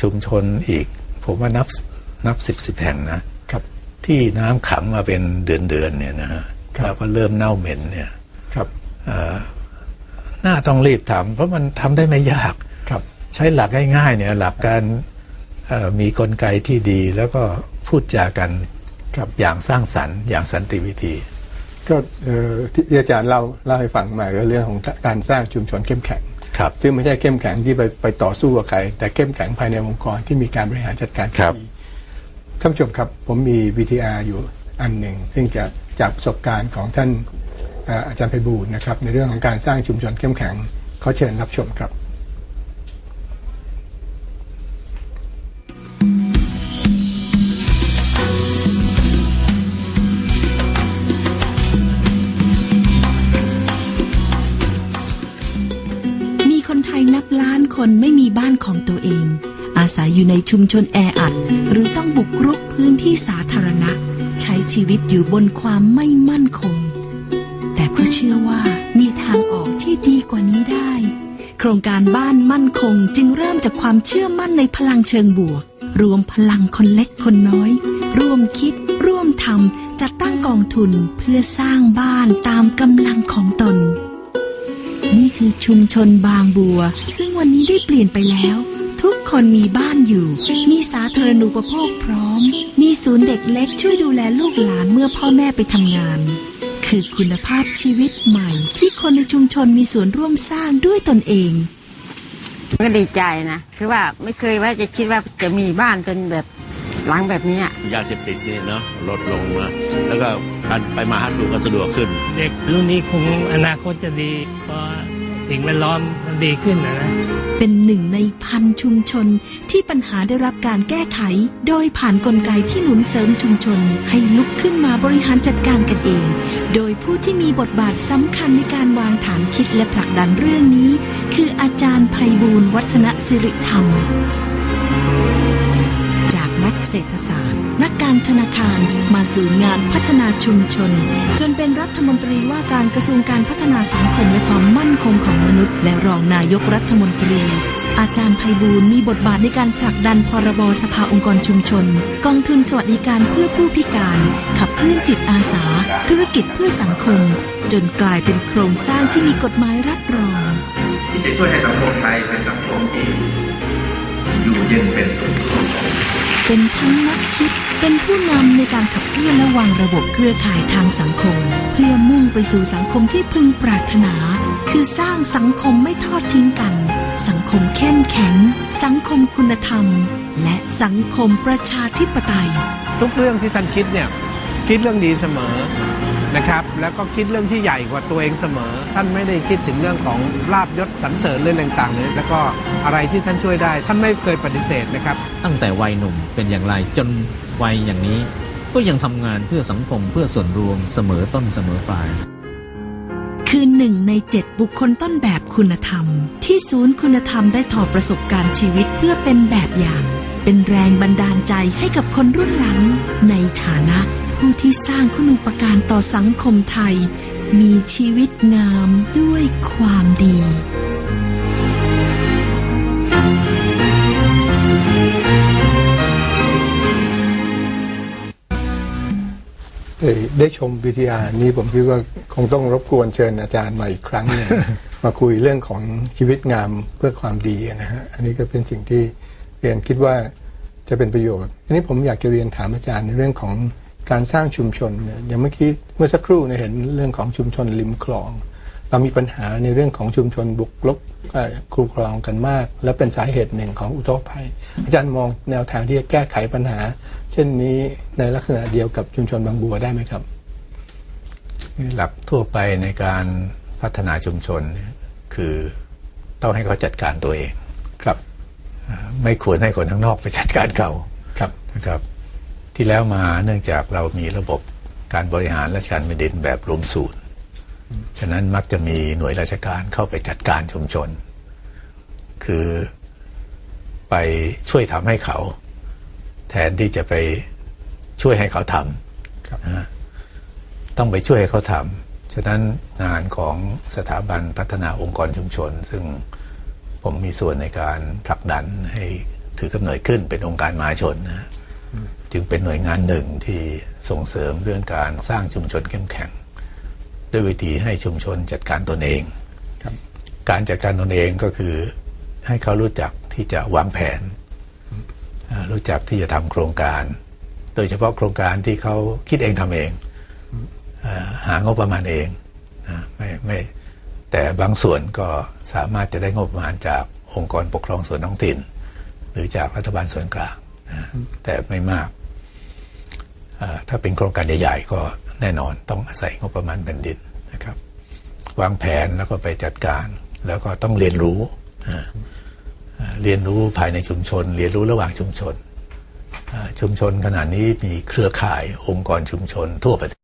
ชุมชนอีก ผมว่านับนับสิบสิบแห่งนะครับที่น้ำขังมาเป็นเดือนเดือนๆเนี่ยนะฮะครับแล้วก็เริ่มเน่าเหม็นเนี่ยครับน่าต้องรีบทำเพราะมันทำได้ไม่ยากครับ ใช้หลักง่ายๆเนี่ยหลักการเอ่อมีกลไกที่ดีแล้วก็พูดจากันครับอย่างสร้างสรรค์อย่างสันติวิธี ก็เอ่อที่อาจารย์เล่าเล่าให้ฟังมาก็เรื่องของการสร้างชุมชนเข้มแข็ง ครับซึ่งไม่ใช่เข้มแข็งที่ไปไปต่อสู้กับใคร แต่เข้มแข็งภายในองค์กรที่มีการบริหารจัดการที่ครับดีท่านผู้ชมครับผมมี VTR อยู่อันหนึ่ง ซึ่งจะจากประสบการณ์ของท่านเอ่ออาจารย์ไพบูลย์นะครับในเรื่องของการสร้างชุมชนเข้มแข็งขอเชิญรับชมครับ นับล้านคนไม่มีบ้านของตัวเอง อาศัยอยู่ในชุมชนแออัด หรือต้องบุกรุกพื้นที่สาธารณะ ใช้ชีวิตอยู่บนความไม่มั่นคง แต่เพราะเชื่อว่ามีทางออกที่ดีกว่านี้ได้ โครงการบ้านมั่นคงจึงเริ่มจากความเชื่อมั่นในพลังเชิงบวก รวมพลังคนเล็กคนน้อย ร่วมคิด ร่วมทำจัดตั้งกองทุนเพื่อสร้างบ้านตามกำลังของตน นี่คือชุมชนบางบัว ซึ่งวันนี้ได้เปลี่ยนไปแล้ว ทุกคนมีบ้านอยู่ มีสาธารณูปโภคพร้อม มีศูนย์เด็กเล็กช่วยดูแลลูกหลานเมื่อพ่อแม่ไปทำงาน คือคุณภาพชีวิตใหม่ ที่คนในชุมชนมีส่วนร่วมสร้างด้วยตนเองก็ดีใจนะ คือว่าไม่เคยว่าจะคิดว่าจะมีบ้านเป็นแบบ หลังแบบเนี้ยยาเสพติดนี่เนาะลดลงนะแล้วก็การไปมาหาสู่ก็สะดวกขึ้น เด็กรุ่นนี้คงอนาคตจะดีเพราะสิ่งแวดล้อมมันดีขึ้นนะนะเป็นหนึ่งในพันชุมชนที่ปัญหาได้รับการแก้ไข โดยผ่านกลไกที่หนุนเสริมชุมชน ให้ลุกขึ้นมาบริหารจัดการกันเอง โดยผู้ที่มีบทบาทสำคัญในการวางฐานคิดและผลักดันเรื่องนี้ คืออาจารย์ไพบูลย์วัฒนสิริธรรมจาก นักเศรษฐศาสตร์ นักการธนาคารมาสู่งานพัฒนาชุมชน จนเป็นรัฐมนตรีว่าการกระทรวงการพัฒนาสังคมและความมั่นคงของมนุษย์ และรองนายกรัฐมนตรีอาจารย์ไพบูลมีบทบาทในการผลักดันพรบสภาองค์กรชุมชน กองทุนสวัสดิการเพื่อผู้พิการ ขับเคลื่อนจิตอาสา ธุรกิจเพื่อสังคม จนกลายเป็นโครงสร้างที่มีกฎหมายรับรอง ที่จะช่วยให้สังคมไทยเป็นสังคมที่อยู่เย็นเป็นสุข เป็นทั้งนักคิด เป็นผู้นำในการขับเคลื่อนและวางระบบเครือข่ายทางสังคม เพื่อมุ่งไปสู่สังคมที่พึงปรารถนา คือสร้างสังคมไม่ทอดทิ้งกัน สังคมเข้มแข็ง สังคมคุณธรรม และสังคมประชาธิปไตย ทุกเรื่องที่ท่านคิดเนี่ย คิดเรื่องดีเสมอ นะครับแล้วก็คิดเรื่องที่ใหญ่กว่าตัวเองเสมอ ท่านไม่ได้คิดถึงเรื่องของลาบยศสรรเสริญเรื่องต่างๆเลยแล้วก็อะไรที่ท่านช่วยได้ ท่านไม่เคยปฏิเสธนะครับ ตั้งแต่วัยหนุ่มเป็นอย่างไรจนวัยอย่างนี้ ก็ยังทำงานเพื่อสังคมเพื่อส่วนรวมเสมอต้นเสมอปลาย คือหนึ่งในเจ็ดบุคคลต้นแบบคุณธรรม ที่ศูนย์คุณธรรมได้ถอดประสบการณ์ชีวิตเพื่อเป็นแบบอย่าง เป็นแรงบันดาลใจให้กับคนรุ่นหลังในฐานะ ผู้ที่สร้างคุณูปการต่อสังคมไทย มีชีวิตงามด้วยความดีเอ่อได้ชมวิทยานี้ผมคิดว่าคงต้องรบกวนเชิญอาจารย์มาอีกครั้งหนึงมาคุยเรื่องของชีวิตงามเพื่อความดีนะฮะอันนี้ก็เป็นสิ่งที่เรียนคิดว่าจะเป็นประโยชน์ทีนี้ผมอยากจะเรียนถามอาจารย์ในเรื่องของ การสร้างชุมชนเนี่ยอย่างเมื่อกี้เมื่อสักครู่เนี่ยเห็นเรื่องของชุมชนริมคลอง เรามีปัญหาในเรื่องของชุมชนบุกรุกเอ่อคูคลองกันมาก และเป็นสาเหตุหนึ่งของอุทกภัย อาจารย์มองแนวทางที่จะแก้ไขปัญหา เช่นนี้ในลักษณะเดียวกับชุมชนบางบัวได้ไหมครับหลักทั่วไปในการพัฒนาชุมชนเนี่ยคือต้องให้เขาจัดการตัวเองครับอ่าไม่ควรให้คนข้างนอกไปจัดการเขาครับนะครับ ที่แล้วมาเนื่องจากเรามีระบบการบริหารราชการแผ่นดินแบบรวมศูนย์ ฉะนั้นมักจะมีหน่วยราชการเข้าไปจัดการชุมชน คือไปช่วยทำให้เขา แทนที่จะไปช่วยให้เขาทำครับนะฮะต้องไปช่วยให้เขาทำฉะนั้นงานของสถาบันพัฒนาองค์กรชุมชน ซึ่งผมมีส่วนในการผลักดันให้ถือกำเนิดขึ้นเป็นองค์การมหาชนนะฮะ จึงเป็นหน่วยงานหนึ่งที่ส่งเสริมเรื่องการสร้างชุมชนเข้มแข็ง ด้วยวิธีให้ชุมชนจัดการตนเองครับการจัดการตนเองก็คือให้เขารู้จักที่จะวางแผนอ่ารู้จักที่จะทำโครงการ โดยเฉพาะโครงการที่เขาคิดเองทำเองอ่าหางบประมาณเองนะไม่ไม่แต่บางส่วนก็สามารถจะได้งบประมาณจากองค์กรปกครองส่วนท้องถิ่น หรือจากรัฐบาลส่วนกลางนะแต่ไม่มากอ่า ถ้าเป็นโครงการใหญ่ๆ ก็แน่นอนต้องอาศัยงบประมาณแผ่นดินนะครับ วางแผนแล้วก็ไปจัดการแล้วก็ต้องเรียนรู้เรียนรู้ภายในชุมชน เรียนรู้ระหว่างชุมชน ชุมชนขนาดนี้มีเครือข่ายองค์กรชุมชนทั่วประเทศ